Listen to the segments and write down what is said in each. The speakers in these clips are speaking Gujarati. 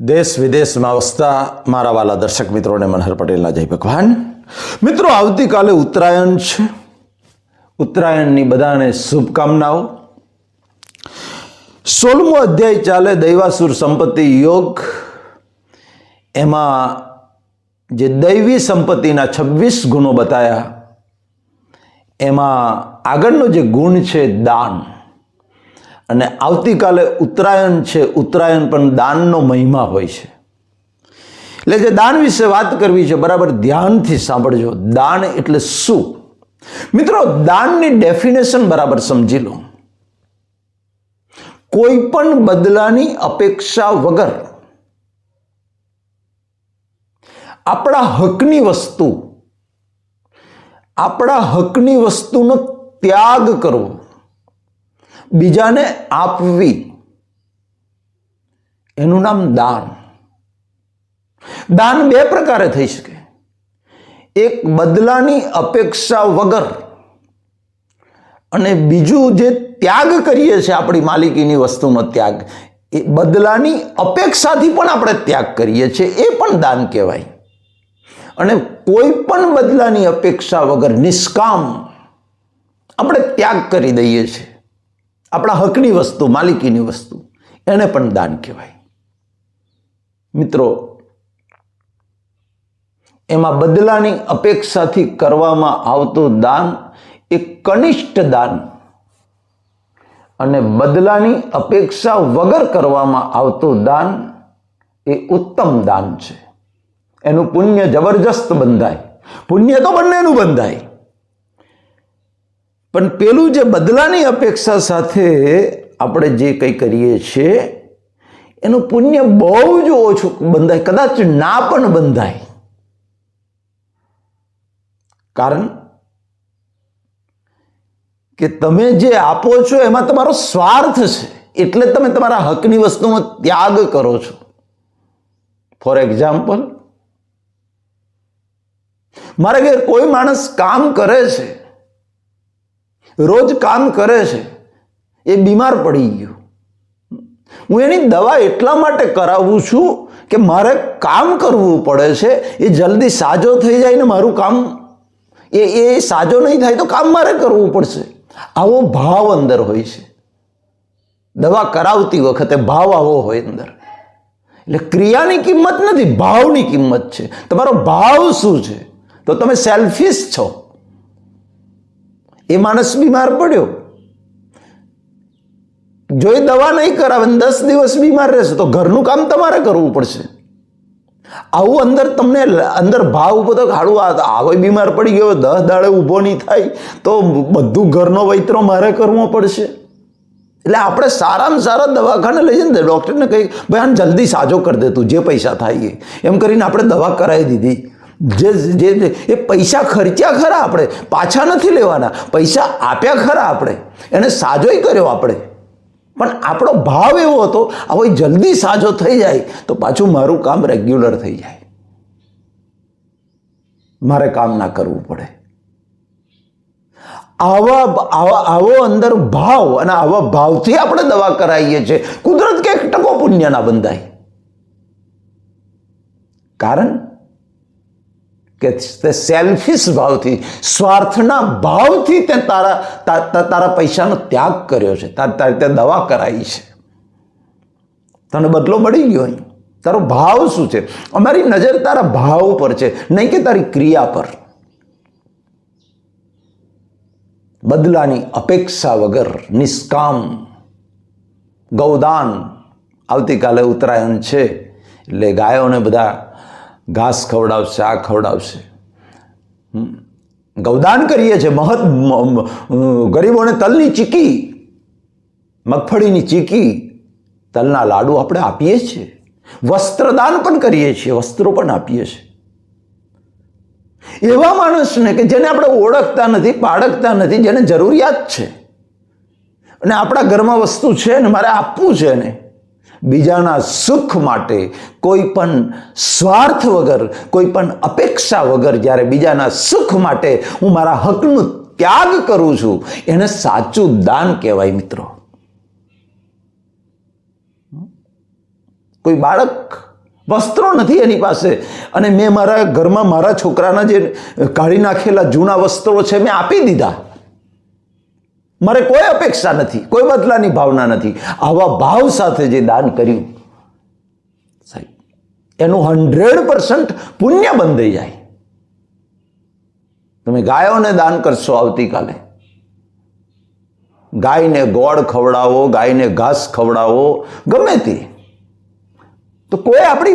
દેશ વિદેશમાં વસતા મારા વાલા દર્શક મિત્રોને મનહર પટેલના જય ભગવાન. મિત્રો, આવતીકાલે ઉત્તરાયણ છે. ઉત્તરાયણની બધાને શુભકામનાઓ. સોળમો અધ્યાય ચાલે દૈવાસુર સંપત્તિ યોગ. એમાં જે દૈવી સંપત્તિના છવ્વીસ ગુણો બતાયા, એમાં આગળનો જે ગુણ છે દાન. અને આવતીકાલે ઉત્તરાયણ છે, ઉત્તરાયણ પણ દાનનો મહિમા હોય છે. એટલે જે દાન વિશે વાત કરવી છે, બરાબર ધ્યાનથી સાંભળજો. દાન એટલે શું? મિત્રો, દાનની ડેફિનેશન બરાબર સમજી લો. કોઈ પણ બદલાની અપેક્ષા વગર આપણા હકની વસ્તુ, આપણા હકની વસ્તુનો ત્યાગ કરવો બીજાને આપવી. એનું નામ દાન. દાન બે પ્રકારે થઈ શકે. એક બદલાની અપેક્ષા વગર અને બીજું જે ત્યાગ કરીએ છીએ આપણી માલિકીની વસ્તુનો ત્યાગ, એ બદલાની અપેક્ષાથી પણ આપણે ત્યાગ કરીએ છીએ, એ પણ દાન કહેવાય. અને કોઈ પણ બદલાની અપેક્ષા વગર નિષ્કામ આપણે ત્યાગ કરી દઈએ છીએ. આપણા હકની વસ્તુ, માલિકીની વસ્તુ, એને પણ દાન કહેવાય. મિત્રો, એમાં બદલાની અપેક્ષાથી કરવામાં આવતું દાન એ કનિષ્ઠ દાન અને બદલાની અપેક્ષા વગર કરવામાં આવતું દાન એ ઉત્તમ દાન છે. એનું પુણ્ય જબરજસ્ત બંધાય. પુણ્ય તો બંનેનું બંધાય. પણ પેલું જે બદલાની અપેક્ષા સાથે આપણે જે કંઈ કરીએ છીએ, એનું પુણ્ય બહુ જ ઓછું બંધાય, કદાચ ના પણ બંધાય. કારણ કે તમે જે આપો છો, એમાં તમારો સ્વાર્થ છે. એટલે તમે તમારા હકની વસ્તુનો ત્યાગ કરો છો. ફોર એક્ઝામ્પલ મારા ઘેર કોઈ માણસ કામ કરે છે. રોજ કામ કરે છે, એ બીમાર પડી ગયો. હું એની દવા એટલા માટે કરાવું છું કે મારે કામ કરવું પડે છે, એ જલ્દી સાજો થઈ જાય ને મારું કામ. એ એ સાજો નહીં થાય તો કામ મારે કરવું પડશે. આવો ભાવ અંદર હોય છે. દવા કરાવતી વખતે ભાવ આવો હોય અંદર. એટલે ક્રિયાની કિંમત નથી, ભાવની કિંમત છે. તમારો ભાવ શું છે? તો તમે સેલ્ફિશ છો. એ માણસ બીમાર પડ્યો. જો એ દવા નહીં કરાવે ને દસ દિવસ બીમાર રહેશે, તો ઘરનું કામ તમારે કરવું પડશે. આવું અંદર તમને અંદર ભાવ તો હાડું આવો બીમાર પડી ગયો દસ દાડે ઊભો નહીં થાય, તો બધું ઘરનો વૈતરો મારે કરવો પડશે. એટલે આપણે સારામાં સારા દવાખાને લઈ જઈને ડૉક્ટરને કહી, ભાઈ, આને જલ્દી સાજો કરી દે તું, જે પૈસા થાય એમ કરીને આપણે દવા કરાવી દીધી. જે જે એ પૈસા ખર્ચ્યા ખરા આપણે, પાછા નથી લેવાના, પૈસા આપ્યા ખરા આપણે, એને સાજોય કર્યો આપણે. પણ આપણો ભાવ એવો હતો હવે જલ્દી સાજો થઈ જાય, તો પાછું મારું કામ રેગ્યુલર થઈ જાય. મારે કામ ના કરવું પડે. આવા આવા, આવો અંદર ભાવ અને આવા ભાવથી આપણે દવા કરાવીએ છીએ. કુદરત કે ટકો પુણ્યના બંધાય. કારણ કે તે સેલ્ફિશ ભાવથી, સ્વાર્થના ભાવથી તે તારા તારા પૈસાનો ત્યાગ કર્યો છે. તારે તે દવા કરાવી છે. તને બદલો મળી ગયો અહીં. તારો ભાવ શું છે? અમારી નજર તારા ભાવ પર છે, નહીં કે તારી ક્રિયા પર. બદલાની અપેક્ષા વગર નિષ્કામ, ગૌદાન આવતીકાલે ઉત્તરાયણ છે. એટલે ગાયોને બધા ઘાસ ખવડાવશે આ ખવડાવશે. ગૌદાન કરીએ છીએ મહત ગરીબોને તલની ચીકી, મગફળીની ચીકી, તલના લાડુ આપણે આપીએ છીએ. વસ્ત્રદાન પણ કરીએ છીએ, વસ્ત્રો પણ આપીએ છીએ. એવા માણસને કે જેને આપણે ઓળખતા નથી પાડકતા નથી, જેને જરૂરિયાત છે. અને આપણા ઘરમાં વસ્તુ છે ને, મારે આપવું છે ને બીજાના સુખ માટે કોઈ પણ સ્વાર્થ વગર, કોઈ પણ અપેક્ષા વગર જ્યારે બીજાના સુખ માટે હું મારા હકનું ત્યાગ કરું છું, એને સાચું દાન કહેવાય મિત્રો. કોઈ બાળક વસ્ત્રો નથી એની પાસે અને મેં મારા ઘરમાં મારા છોકરાના જે કાઢી નાખેલા જૂના વસ્ત્રો છે મેં આપી દીધા. મારે કોઈ અપેક્ષા નથી, કોઈ બદલાની ભાવના નથી. આવા ભાવ સાથે જે દાન કર્યું, સાહેબ, એનું હંડ્રેડ પર્સન્ટ પુણ્ય બંધાઈ જાય. તમે ગાયોને દાન કરશો આવતીકાલે. ગાયને ગોળ ખવડાવો, ગાયને ઘાસ ખવડાવો, ગમે તે. તો કોઈ આપણી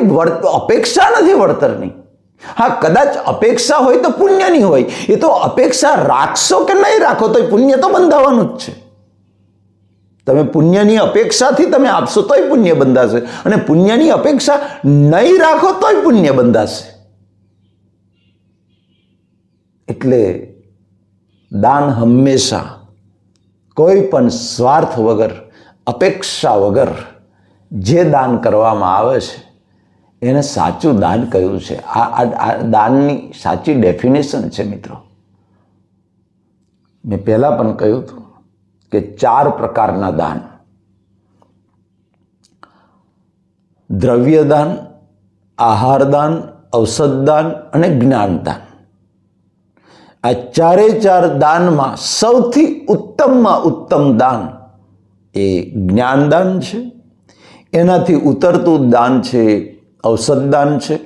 અપેક્ષા નથી વળતરની હા, કદાચ અપેક્ષા હોય તો પુણ્યની હોય. એ તો અપેક્ષા રાખશો કે નહીં રાખો તો પુણ્ય તો બંધાવાનું જ છે. તમે પુણ્યની અપેક્ષાથી તમે આપશો, તોય પુણ્ય બંધાશે. અને પુણ્યની અપેક્ષા નહીં રાખો, તોય પુણ્ય બંધાશે. એટલે દાન હંમેશા કોઈ પણ સ્વાર્થ વગર, અપેક્ષા વગર જે દાન કરવામાં આવે છે એને સાચું દાન કહ્યું છે? આ, આ- દાનની સાચી ડેફિનેશન છે મિત્રો. મેં પહેલાં પણ કહ્યું હતું કે ચાર પ્રકારના દાન. દ્રવ્યદાન, આહારદાન, ઔષધદાન અને જ્ઞાનદાન. આ ચારે ચાર દાનમાં સૌથી ઉત્તમમાં ઉત્તમ દાન એ જ્ઞાનદાન છે. એનાથી ઉતરતું દાન છે ઔષધદાન છે.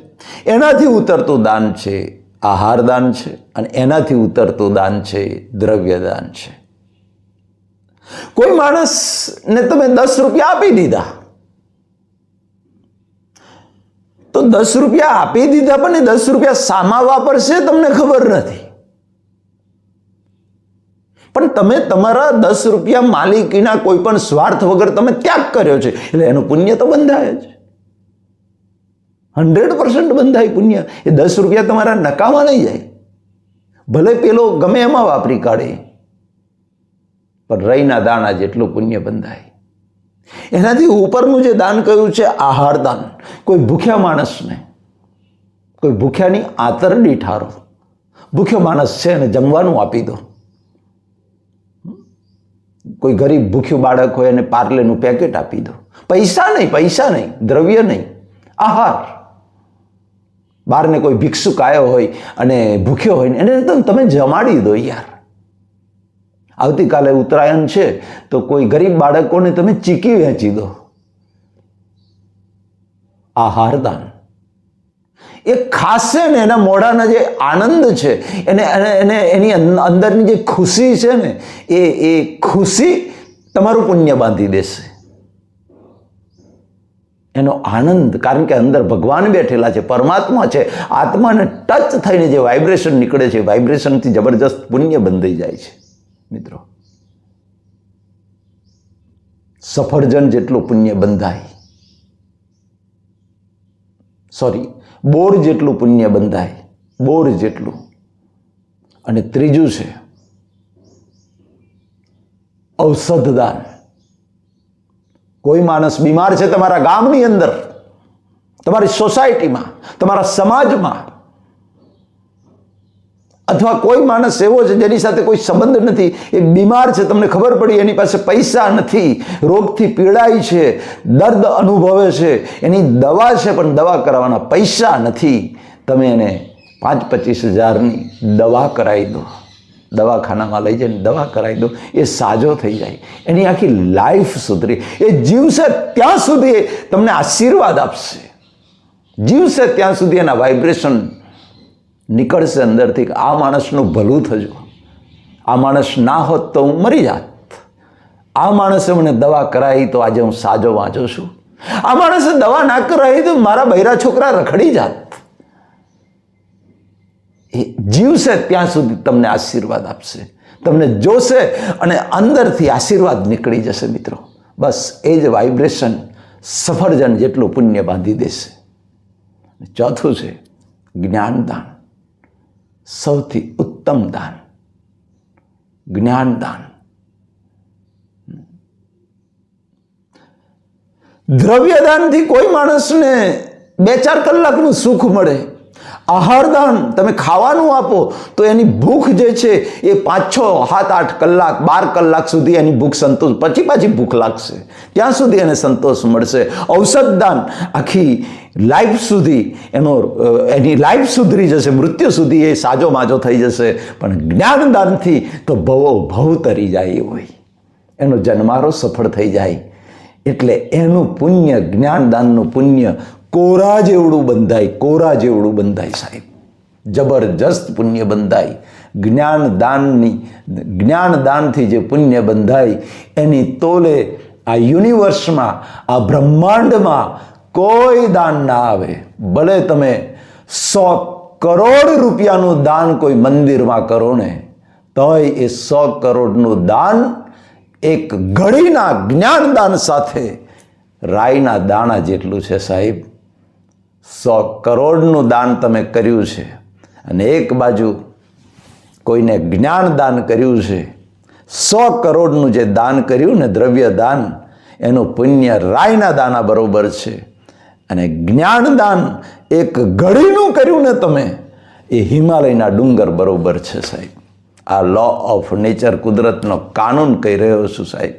એનાથી ઉતરતું દાન છે, આહારદાન છે અને એનાથી ઉતરતું દાન છે, દ્રવ્યદાન છે. કોઈ માણસને તમે દસ રૂપિયા આપી દીધા. તો દસ રૂપિયા આપી દીધા, પણ એ દસ રૂપિયા સામા વાપરશે તમને ખબર નથી. પણ તમે તમારા દસ રૂપિયા માલિકીના કોઈ પણ સ્વાર્થ વગર તમે ત્યાગ કર્યો છે. એટલે એનું પુણ્ય તો બંધાય જ. હંડ્રેડ પર્સન્ટ બંધાય પુણ્ય. એ દસ રૂપિયા તમારા નકામા નહીં જાય. ભલે પેલો ગમે એમાં વાપરી કાઢે. પણ રહીના દાણા જેટલું પુણ્ય બંધાય. એનાથી ઉપરનું જે દાન કહ્યું છે, આહાર દાન. કોઈ ભૂખ્યા માણસને. કોઈ ભૂખ્યાની આતરડી ઠારો. ભૂખ્યો માણસ છે અને જમવાનું આપી દો. કોઈ ગરીબ ભૂખ્યું બાળક હોય અને પાર્લેનું પેકેટ આપી દો. પૈસા નહીં પૈસા નહીં, દ્રવ્ય નહીં. આહાર. બહારને કોઈ ભિક્ષુક આવ્યો હોય અને ભૂખ્યો હોય ને, એને તો તમે જમાડી દો યાર. આવતીકાલે ઉત્તરાયણ છે, તો કોઈ ગરીબ બાળકોને તમે ચીકી વહેંચી દો. આહારદાન. એ ખાસે ને એના મોઢાના જે આનંદ છે, એને એને એને અંદરની જે ખુશી છે ને, એ એ ખુશી તમારું પુણ્ય બાંધી દેશે. એનો આનંદ, કારણ કે અંદર ભગવાન બેઠેલા છે, પરમાત્મા છે, આત્માને ટચ થઈને જે વાઇબ્રેશન નીકળે છે વાઇબ્રેશનથી જબરજસ્ત પુણ્ય બંધાઈ જાય છે. મિત્રો, સફરજન જેટલું પુણ્ય બંધાય સોરી બોર જેટલું પુણ્ય બંધાય, બોર જેટલું, અને ત્રીજું છે ઔષધદાન. કોઈ માણસ બીમાર છે તમારા ગામની અંદર, તમારી સોસાયટીમાં, તમારા સમાજમાં, અથવા કોઈ માણસ એવો છે જેની સાથે કોઈ સંબંધ નથી, એ બીમાર છે, તમને ખબર પડી એની પાસે પૈસા નથી, રોગથી પીડાય છે, દર્દ અનુભવે છે, એની દવા છે, પણ દવા કરાવવાના પૈસા નથી, તમે એને પાંચ પચીસ હજારની દવા કરાવી દો. દવાખાનામાં લઈ જઈને દવા કરાવી દો એ સાજો થઈ જાય. એની આખી લાઈફ સુધરી. એ જીવશે ત્યાં સુધી તમને આશીર્વાદ આપશે. જીવશે ત્યાં સુધી એના વાઇબ્રેશન નીકળશે અંદરથી કે આ માણસનું ભલું થજો. આ માણસ ના હોત તો હું મરી જાત. આ માણસે મને દવા કરાવી તો આજે હું સાજો વાંચો છું. આ માણસે દવા ના કરાવી તો મારા બૈરા છોકરા રખડી જાત. જીવશે ત્યાં સુધી તમને આશીર્વાદ આપશે. તમને જોશે અને અંદરથી આશીર્વાદ નીકળી જશે મિત્રો. બસ એ જ વાઇબ્રેશન સફરજન જેટલું પુણ્ય બાંધી દેશે. ચોથું છે જ્ઞાનદાન. સૌથી ઉત્તમ દાન. જ્ઞાનદાન. દ્રવ્યદાનથી કોઈ માણસને બે ચાર કલાકનું સુખ મળે. આહારદાન તમે ખાવાનું આપો, તો એની ભૂખ જે છે એ પાંચ, છ, સાત, આઠ કલાક, બાર કલાક સુધી એની ભૂખ સંતોષ, પછી પાછી ભૂખ લાગશે. ત્યાં સુધી એને સંતોષ મળશે. ઔષધદાન આખી લાઈફ સુધી એનો એની લાઈફ સુધરી જશે, મૃત્યુ સુધી એ સાજો માજો થઈ જશે. પણ જ્ઞાનદાનથી તો ભવો ભવ તરી જાય હોય. એનો જન્મારો સફળ થઈ જાય. એટલે એનું પુણ્ય, જ્ઞાનદાનનું પુણ્ય કોરા જેવડું બંધાય કોરા જેવડું બંધાય સાહેબ. જબરજસ્ત પુણ્ય બંધાય. જ્ઞાન જ્ઞાનદાનની, જ્ઞાનદાનથી જે પુણ્ય બંધાય, એની તોલે આ યુનિવર્સમાં, આ બ્રહ્માંડમાં કોઈ દાન ના આવે. ભલે તમે સો કરોડ રૂપિયાનું દાન કોઈ મંદિરમાં કરો ને, તોય એ સો કરોડનું દાન એક ઘડીના જ્ઞાનદાન સાથે રાયના દાણા જેટલું છે સાહેબ. સો કરોડનું દાન તમે કર્યું છે. અને એક બાજુ કોઈને જ્ઞાન દાન કર્યું છે. સો કરોડનું જે દાન કર્યું ને દ્રવ્ય દાન, એનું પુણ્ય રાયના દાના બરોબર છે. અને જ્ઞાન દાન એક ઘડીનું કર્યું ને તમે, એ હિમાલયના ડુંગર બરોબર છે સાહેબ. આ લો ઓફ નેચર કુદરતનો કાનૂન કહી રહ્યો છું સાહેબ.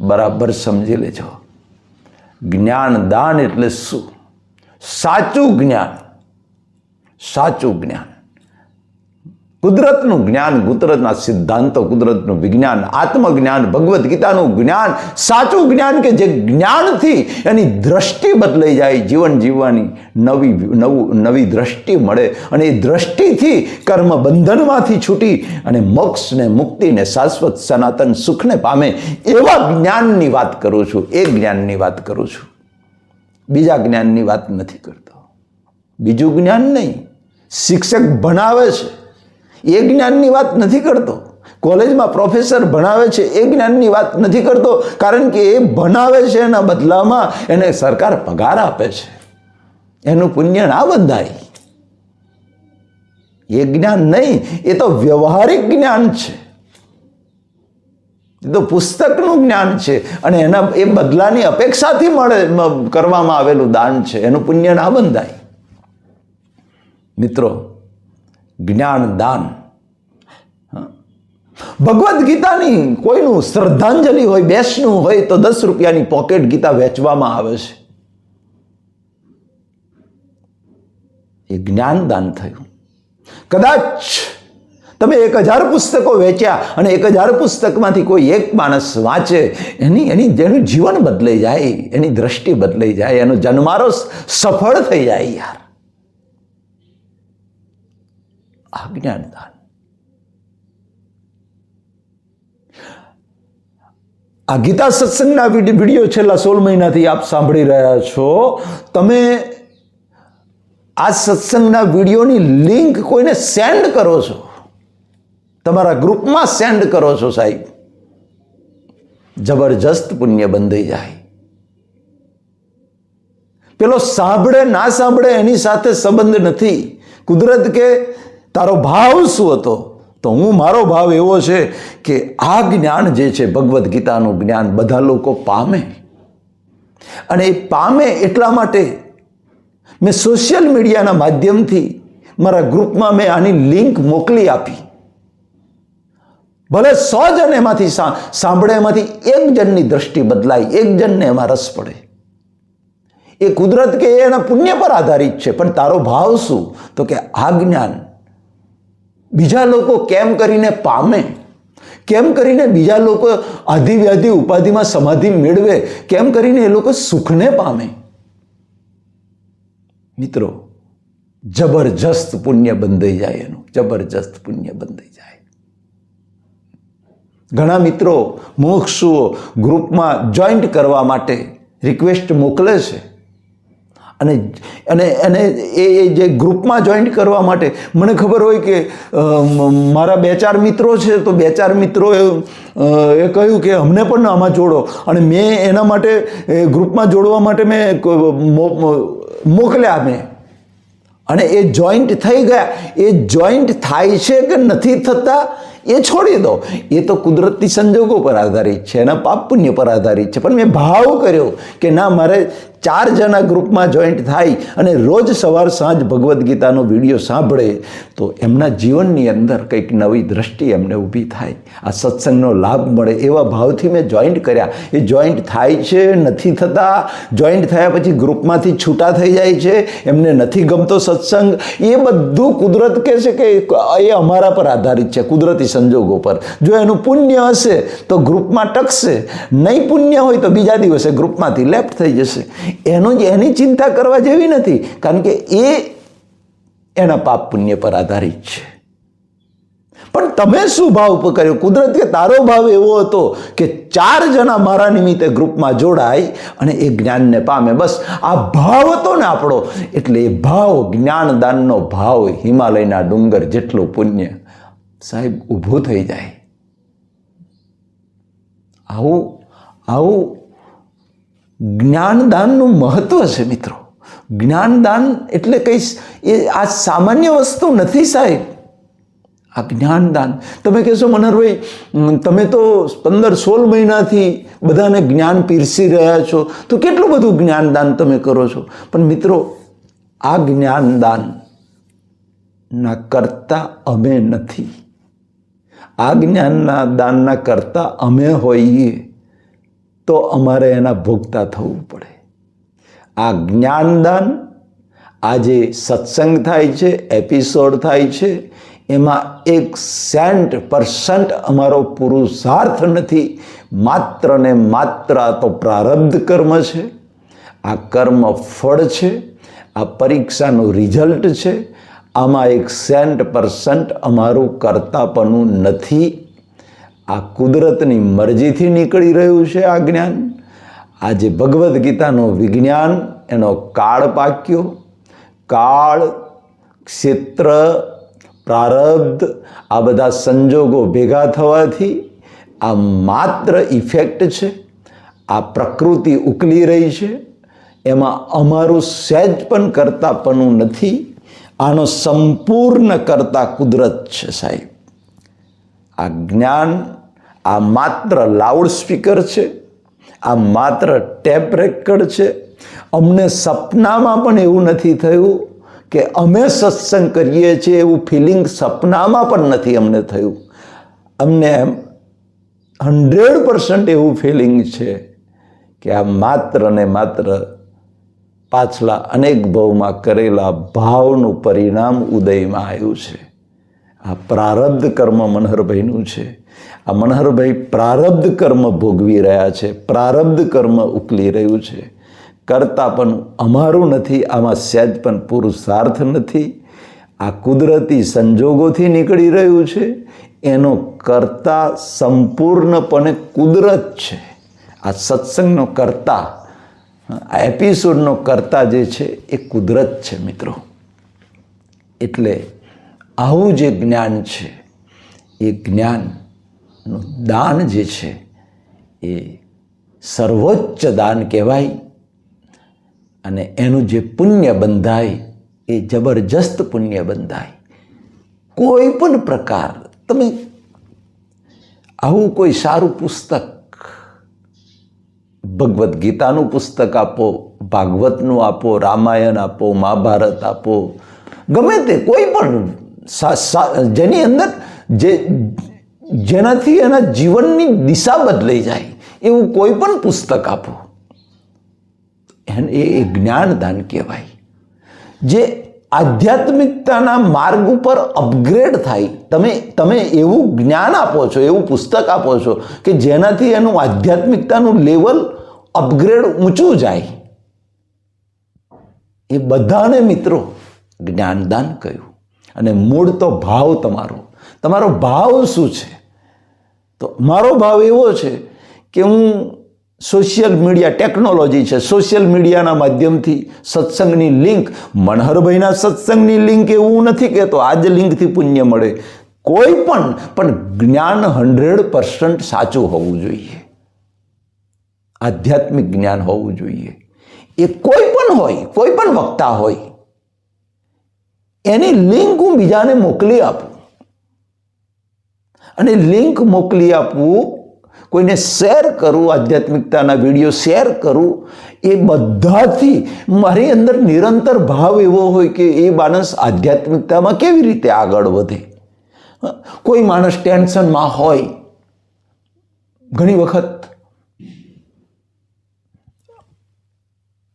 બરાબર સમજી લેજો. જ્ઞાન દાન એટલે શું? સાચું જ્ઞાન સાચું જ્ઞાન. કુદરતનું જ્ઞાન, કુદરતના સિદ્ધાંતો, કુદરતનું વિજ્ઞાન, આત્મજ્ઞાન, ભગવદ્ ગીતાનું જ્ઞાન, સાચું જ્ઞાન કે જે જ્ઞાનથી એની દ્રષ્ટિ બદલાઈ જાય, જીવન જીવવાની નવી નવું, નવી દ્રષ્ટિ મળે અને એ દ્રષ્ટિથી કર્મ બંધનમાંથી છૂટી અને મોક્ષને, મુક્તિને, શાશ્વત, સનાતન સુખને પામે એવા જ્ઞાનની વાત કરું છું, એ જ્ઞાનની વાત કરું છું. બીજા જ્ઞાનની વાત નથી કરતો. બીજું જ્ઞાન નહીં. શિક્ષક ભણાવે છે. એ જ્ઞાનની વાત નથી કરતો. કોલેજમાં પ્રોફેસર ભણાવે છે. એ જ્ઞાનની વાત નથી કરતો. કારણ કે એ ભણાવે છે એના બદલામાં. એને સરકાર પગાર આપે છે. એનું પુણ્ય ના બંધાય. એ જ્ઞાન નહીં. એ તો વ્યવહારિક જ્ઞાન છે. તો પુસ્તકનું જ્ઞાન છે અને એના એ બદલાની અપેક્ષાથી મળે કરવામાં આવેલું દાન છે. એનું પુણ્ય ના બંધાય. મિત્રો, જ્ઞાન દાન. ભગવદ્ ગીતાની કોઈનું શ્રદ્ધાંજલિ હોય, બેસનું હોય, તો દસ રૂપિયાની પોકેટ ગીતા વેચવામાં આવે છે. એ જ્ઞાનદાન થયું. કદાચ તમે એક હજાર પુસ્તકો વેચ્યા અને એક હજાર પુસ્તકમાંથી કોઈ એક માણસ વાંચે, એની એની જેનું જીવન બદલાઈ જાય, એની દ્રષ્ટિ બદલાઈ જાય, એનો જન્મારો સફળ થઈ જાય યાર. આ આ ગીતા સત્સંગના વીડિયો છેલ્લા સોળ મહિનાથી આપ સાંભળી રહ્યા છો. તમે આ સત્સંગના વિડીયોની લિંક કોઈને સેન્ડ કરો છો? તમારા ગ્રુપમાં સેન્ડ કરો છો સાહેબ. જબરજસ્ત પુણ્ય બંધાઈ જાય. પેલો સાંભળે, ના સાંભળે એની સાથે સંબંધ નથી. કુદરત કે, તારો ભાવ શું હતો? તો હું, મારો ભાવ એવો છે કે આ જ્ઞાન જે છે, ભગવદ્ ગીતાનું જ્ઞાન બધા લોકો પામે. અને એ પામે એટલા માટે મેં સોશિયલ મીડિયાના માધ્યમથી મારા ગ્રુપમાં મેં આની લિંક મોકલી આપી. ભલે સો જણ એમાંથી સાંભળે, એમાંથી એક જણની દ્રષ્ટિ બદલાય, એક જણને એમાં રસ પડે. એ કુદરત કે એના પુણ્ય પર આધારિત છે, પણ તારો ભાવ શું? તો કે આ જ્ઞાન. બીજા લોકો કેમ કરીને પામે? કેમ કરીને બીજા લોકો આધિ વ્યાધિ ઉપાધિમાં સમાધિ મેળવે? કેમ કરીને એ લોકો સુખને પામે? મિત્રો, જબરજસ્ત પુણ્ય બંધાઈ જાય એનું. જબરજસ્ત પુણ્ય બંધાઈ જાય. ઘણા મિત્રો મોક્ષુઓ ગ્રુપમાં જોઈન્ટ કરવા માટે રિક્વેસ્ટ મોકલે છે. અને અને અને એ જે ગ્રુપમાં જોઈન્ટ કરવા માટે મને ખબર હોય કે મારા બે ચાર મિત્રો છે તો બે ચાર મિત્રોએ એ કહ્યું કે અમને પણ આમાં જોડો. અને મેં એના માટે ગ્રુપમાં જોડવા માટે મો- મોકલ્યા મેં. અને એ જોઈન્ટ થઈ ગયા. એ જોઈન્ટ થાય છે કે નથી થતા? એ છોડી દો. એ તો કુદરતી સંજોગો પર આધારિત છે એના પાપ પુણ્ય પર આધારિત છે. પણ મેં ભાવ કર્યો કે ના, મારે ચાર જણા ગ્રુપમાં જોઈન્ટ થાય અને રોજ સવાર સાંજ ભગવદ્ ગીતાનો વીડિયો સાંભળે, તો એમના જીવનની અંદર કંઈક નવી દ્રષ્ટિ એમને ઊભી થાય. આ સત્સંગનો લાભ મળે એવા ભાવથી મેં જોઈન્ટ કર્યા. એ જોઈન્ટ થાય છે, નથી થતા. જોઈન્ટ થયા પછી ગ્રુપમાંથી છૂટા થઈ જાય છે. એમને નથી ગમતો સત્સંગ. એ બધું કુદરત કહે છે કે એ અમારા પર આધારિત છે, કુદરતી સંજોગો પર. જો એનું પુણ્ય હશે, તો ગ્રુપમાં ટકશે. નહીં પુણ્ય હોય તો બીજા દિવસે ગ્રુપમાંથી લેફ્ટ થઈ જશે. એનો જ એની ચિંતા કરવા જેવી નથી. કારણ કે એ એના પાપ પુણ્ય પર આધારિત છે. પણ તમે શું ભાવ કર્યો? કુદરત કે તારો ભાવ એવો હતો કે ચાર જણા મારા નિમિત્તે ગ્રુપમાં જોડાય અને એ જ્ઞાનને પામે. બસ, આ ભાવ હતો ને આપણો. એટલે એ ભાવ, જ્ઞાનદાનનો ભાવ હિમાલયના ડુંગર જેટલું પુણ્ય સાહેબ, ઊભું થઈ જાય. આવું આવું જ્ઞાનદાનનું મહત્વ છે મિત્રો. જ્ઞાનદાન એટલે કંઈ એ આ સામાન્ય વસ્તુ નથી સાહેબ. આ જ્ઞાનદાન. તમે કહેશો મનહરભાઈ તમે તો પંદર સોળ મહિનાથી બધાને જ્ઞાન પીરસી રહ્યા છો. તો કેટલું બધું જ્ઞાનદાન તમે કરો છો? પણ મિત્રો, આ જ્ઞાનદાન ના કરતા અમે નથી. આ જ્ઞાનના દાનના કરતા અમે હોઈએ. તો અમારે એના ભોગતા થવું પડે. આ જ્ઞાનદાન આજે સત્સંગ થાય છે, એપિસોડ થાય છે, એમાં એક સેન્ટ પર્સન્ટ અમારો પુરુષાર્થ નથી, માત્ર ને માત્ર આ તો પ્રારબ્ધ કર્મ છે, આ કર્મ ફળ છે, આ પરીક્ષાનું રિઝલ્ટ છે, આમાં એક સેન્ટ પર્સન્ટ અમારું કરતાપણું નથી આ કુદરતની મરજીથી નીકળી રહ્યું છે આ જ્ઞાન. આજે ભગવદ્ ગીતાનું વિજ્ઞાન, એનો કાળ પાક્યો. કાળ, ક્ષેત્ર, પ્રારબ્ધ, આ બધા સંજોગો ભેગા થવાથી આ માત્ર ઇફેક્ટ છે. આ પ્રકૃતિ ઉકલી રહી છે. એમાં અમારું સહેજ પણ કરતાપણું નથી. આનો સંપૂર્ણ કરતા કુદરત છે સાહેબ. આ જ્ઞાન આ માત્ર લાઉડ સ્પીકર છે, આ માત્ર ટેપ રેકર્ડ છે. અમને સપનામાં પણ એવું નથી થયું કે અમે સત્સંગ કરીએ છીએ એવું ફિલિંગ સપનામાં પણ નથી અમને થયું. અમને એમ હંડ્રેડ પર્સન્ટ એવું ફિલિંગ છે કે આ માત્ર ને માત્ર પાછલા અનેક ભાવમાં કરેલા ભાવનું પરિણામ ઉદયમાં આવ્યું છે. આ પ્રારબ્ધ કર્મ મનહરભાઈનું છે. આ મનહરભાઈ પ્રારબ્ધ કર્મ ભોગવી રહ્યા છે, પ્રારબ્ધ કર્મ ઉકલી રહ્યું છે. કરતા પણ અમારું નથી, આમાં સહેજ પણ પુરુષાર્થ નથી. આ કુદરતી સંજોગોથી નીકળી રહ્યું છે, એનો કરતા સંપૂર્ણપણે કુદરત છે. આ સત્સંગનો કરતા, આ એપિસોડનો કરતા જે છે, એ કુદરત છે મિત્રો. એટલે આવું જે જ્ઞાન છે, એ જ્ઞાનનું દાન જે છે એ સર્વોચ્ચ દાન કહેવાય અને એનું જે પુણ્ય બંધાય એ જબરજસ્ત પુણ્ય બંધાય. કોઈ પણ પ્રકાર તમે આવું કોઈ સારું પુસ્તક ભગવદ્ ગીતાનું પુસ્તક આપો, ભાગવતનું આપો, રામાયણ આપો, મહાભારત આપો, ગમે તે કોઈ પણ જેની અંદર જે જેનાથી એના જીવનની દિશા બદલાઈ જાય એવું કોઈ પણ પુસ્તક આપો. એને એ જ્ઞાનદાન કહેવાય. જે આધ્યાત્મિકતાના માર્ગ ઉપર અપગ્રેડ થાય. તમે તમે એવું જ્ઞાન આપો છો, એવું પુસ્તક આપો છો કે જેનાથી એનું આધ્યાત્મિકતાનું લેવલ અપગ્રેડ ઊંચું જાય. એ બધાને મિત્રો જ્ઞાનદાન કહ્યું. અને મૂળ તો ભાવ તમારો. તમારો ભાવ શું છે? તો મારો ભાવ એવો છે કે હું સોશિયલ મીડિયા ટેકનોલોજી છે, સોશિયલ મીડિયાના માધ્યમથી સત્સંગની લિંક મનહરભાઈના સત્સંગની લિંક એવું નથી કહેતો આ જ લિંકથી પુણ્ય મળે. કોઈ પણ પણ જ્ઞાન હંડ્રેડ પર્સન્ટ સાચું હોવું જોઈએ. આધ્યાત્મિક જ્ઞાન હોવું જોઈએ. એ કોઈ પણ હોય, કોઈ પણ વક્તા હોય, એની લિંક હું બીજાને મોકલી આપું. અને લિંક મોકલી આપવું, કોઈને શેર કરું, આધ્યાત્મિકતાના વીડિયો શેર કરું, એ બધાથી મારી અંદર નિરંતર ભાવ એવો હોય કે એ માણસ આધ્યાત્મિકતામાં કેવી રીતે આગળ વધે? કોઈ માણસ ટેન્શનમાં હોય, ઘણી વખત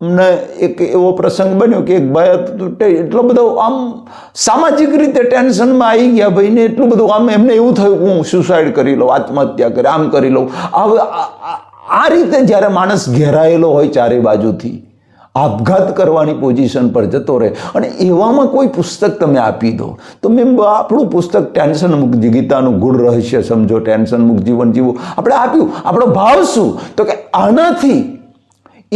અમને એક એવો પ્રસંગ બન્યો કે એક ભાઈ એટલો બધો આમ સામાજિક રીતે ટેન્શનમાં આવી ગયા ભાઈને એટલું બધું આમ એમને એવું થયું હું સુસાઇડ કરી લઉં, આત્મહત્યા કરી, આમ કરી લઉં. હવે આ રીતે જ્યારે માણસ ઘેરાયેલો હોય ચારે બાજુથી, આપઘાત કરવાની પોઝિશન પર જતો રહે. અને એવામાં કોઈ પુસ્તક તમે આપી દો, તો મેં આપણું પુસ્તક ટેન્શન મુક્ત ગીતાનું ગુણ રહસ્ય સમજો, ટેન્શન મુક્ત જીવન જીવો. આપણે આપ્યું, આપણો ભાવ શું? તો કે આનાથી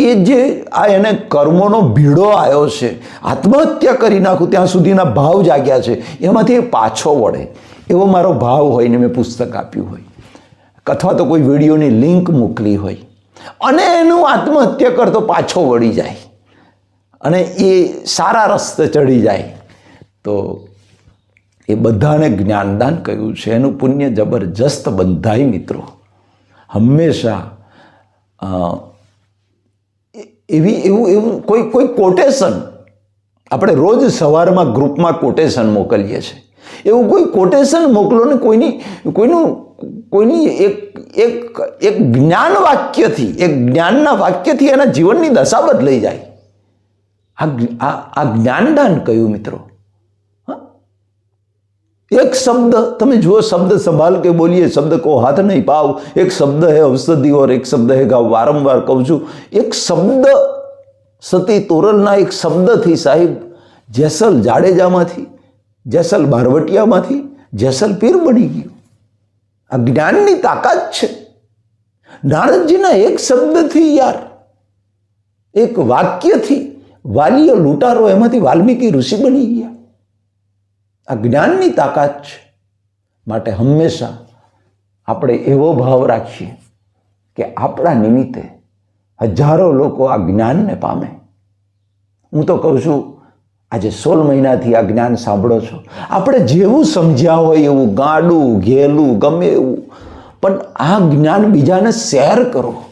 એ જે આ એને કર્મોનો ભીડો આવ્યો છે, આત્મહત્યા કરી નાખું ત્યાં સુધીના ભાવ જાગ્યા છે, એમાંથી એ પાછો વળે. એવો મારો ભાવ હોય ને મેં પુસ્તક આપ્યું હોય. અથવા તો કોઈ વિડીયોની લિંક મોકલી હોય. અને એનું આત્મહત્યા કરતો પાછો વળી જાય. અને એ સારા રસ્તે ચડી જાય. તો એ બધાને જ્ઞાનદાન કહ્યું છે. એનું પુણ્ય જબરજસ્ત બંધાય મિત્રો. હંમેશા એવી એવું એવું કોઈ કોઈ કોટેશન આપણે રોજ સવારમાં ગ્રુપમાં કોટેશન મોકલીએ છીએ. એવું કોઈ કોટેશન મોકલો ને કોઈની, કોઈનું, કોઈની એક એક એક જ્ઞાન વાક્યથી, એક જ્ઞાનના વાક્યથી એના જીવનની દશા બદલાઈ જાય. આ આ જ્ઞાનદાન કયું મિત્રો. એક શબ્દ, તમે જુઓ શબ્દ સંભાલ કે બોલીએ, શબ્દ કો હાથ નહીં પાવ. એક શબ્દ હે ઔષધિ ઓર એક શબ્દ હે ગાવ. વારંવાર કહું છું, એક શબ્દ સતી તોરલના એક શબ્દથી સાહેબ, જેસલ જાડેજામાંથી, જેસલ બારવટિયામાંથી, જેસલ પીર બની ગયું. આ જ્ઞાનની તાકાત છે. નારદજીના એક શબ્દથી યાર, એક વાક્યથી વાલીઓ લૂંટારો, એમાંથી વાલ્મીકી ઋષિ બની ગયા. આ જ્ઞાનની તાકાત છે. માટે હંમેશા આપણે એવો ભાવ રાખીએ કે આપણા નિમિત્તે હજારો લોકો આ જ્ઞાનને પામે. હું તો કહું છું, આજે સોળ મહિનાથી આ જ્ઞાન સાંભળો છો. આપણે જેવું સમજ્યા હોય એવું ગાડું, ઘેલું, ગમે એવું, પણ આ જ્ઞાન બીજાને શેર કરો.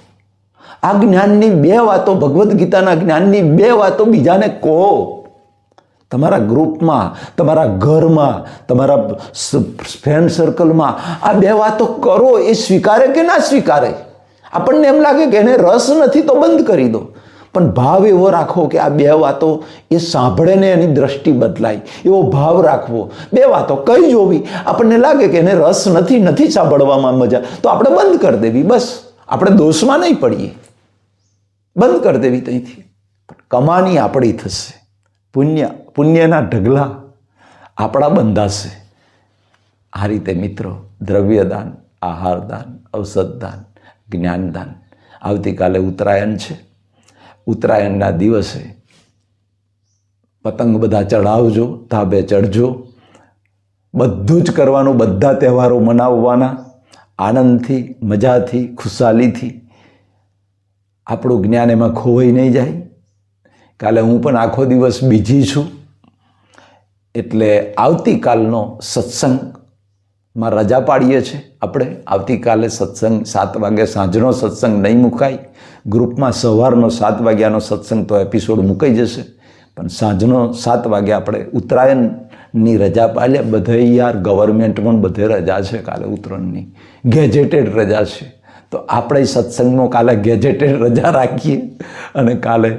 આ જ્ઞાનની બે વાતો ભગવદ્ ગીતાના જ્ઞાનની બે વાતો બીજાને કહો. તમારા ગ્રુપમાં, તમારા ઘરમાં, તમારા ફ્રેન્ડ સર્કલમાં આ બે વાતો કરો, એ સ્વીકારે કે ના સ્વીકારે? આપણને એમ લાગે કે એને રસ નથી તો બંધ કરી દો. પણ ભાવ એવો રાખો કે આ બે વાતો એ સાંભળે ને એની દ્રષ્ટિ બદલાય. એવો ભાવ રાખવો. બે વાતો કઈ જોવી? આપણને લાગે કે એને રસ નથી નથી સાંભળવામાં મજા. તો આપણે બંધ કરી દેવી, બસ. આપણે દોષમાં નહીં પડીએ. બંધ કરી દેવી ત્યાંથી પણ કમાની આપણી થશે. પુણ્ય પુણ્યના ઢગલા આપણા બંધાશે. આ રીતે મિત્રો, દ્રવ્યદાન, આહારદાન, ઔષધદાન, જ્ઞાનદાન આવતીકાલે ઉત્તરાયણ છે. ઉત્તરાયણના દિવસે પતંગ બધા ચડાવજો ધાબે ચડજો બધું જ કરવાનું, બધા તહેવારો મનાવવાના. આનંદથી, મજાથી, ખુશાલીથી આપણું જ્ઞાન એમાં ખોવાઈ નહીં જાય. કાલે હું પણ આખો દિવસ બીજી છું. એટલે આવતીકાલનો સત્સંગમાં રજા પાડીએ છીએ આપણે. આવતીકાલે સત્સંગ સાત વાગે સાંજનો સત્સંગ નહીં મુકાય. ગ્રુપમાં સવારનો સાત વાગ્યાનો સત્સંગ તો એપિસોડ મુકાઈ જશે. પણ સાંજનો સાત વાગે આપણે ઉત્તરાયણની રજા પાડીએ. બધે યાર ગવર્મેન્ટ પણ બધે રજા છે કાલે ઉત્તરાયણની. ગેજેટેડ રજા છે. તો આપણે સત્સંગનો કાલે ગેજેટેડ રજા રાખીએ અને કાલે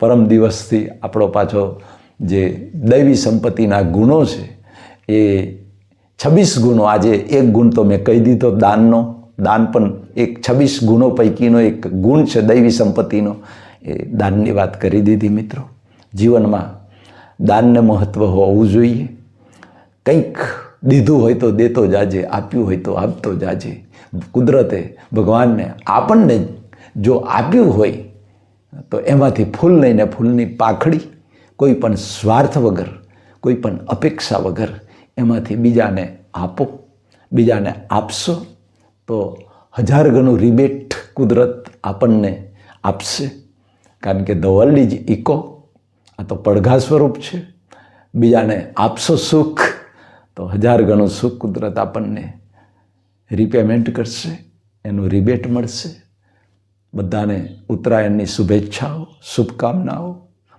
પરમ દિવસથી આપણો પાછો જે દૈવી સંપત્તિના ગુણો છે, એ છવ્વીસ ગુણો, આજે એક ગુણ તો મેં કહી દીધો દાનનો. દાન પણ એક છવ્વીસ ગુણો પૈકીનો એક ગુણ છે દૈવી સંપત્તિનો. એ દાનની વાત કરી દીધી મિત્રો. જીવનમાં દાનને મહત્ત્વ હોવું જોઈએ. કંઈક દીધું હોય તો દેતો જાજે, આપ્યું હોય તો આપતો જાજે. કુદરતે ભગવાનને, આપણને જો આપ્યું હોય, તો એમાંથી ફૂલ લઈને ફૂલની પાખડી કોઈ પણ સ્વાર્થ વગર, કોઈ પણ અપેક્ષા વગર એમાંથી બીજાને આપો, બીજાને આપશો તો હજાર ગણું રિબેટ કુદરત આપણને આપશે. કારણ કે ધ વર્લ્ડ ઇઝ ઇકો, આ તો પડઘા સ્વરૂપ છે. બીજાને આપશો સુખ તો હજાર ગણું સુખ કુદરત આપણને રિપેમેન્ટ કરશે, એનું રિબેટ મળશે. બધાને ઉત્તરાયણની શુભેચ્છાઓ, શુભકામનાઓ.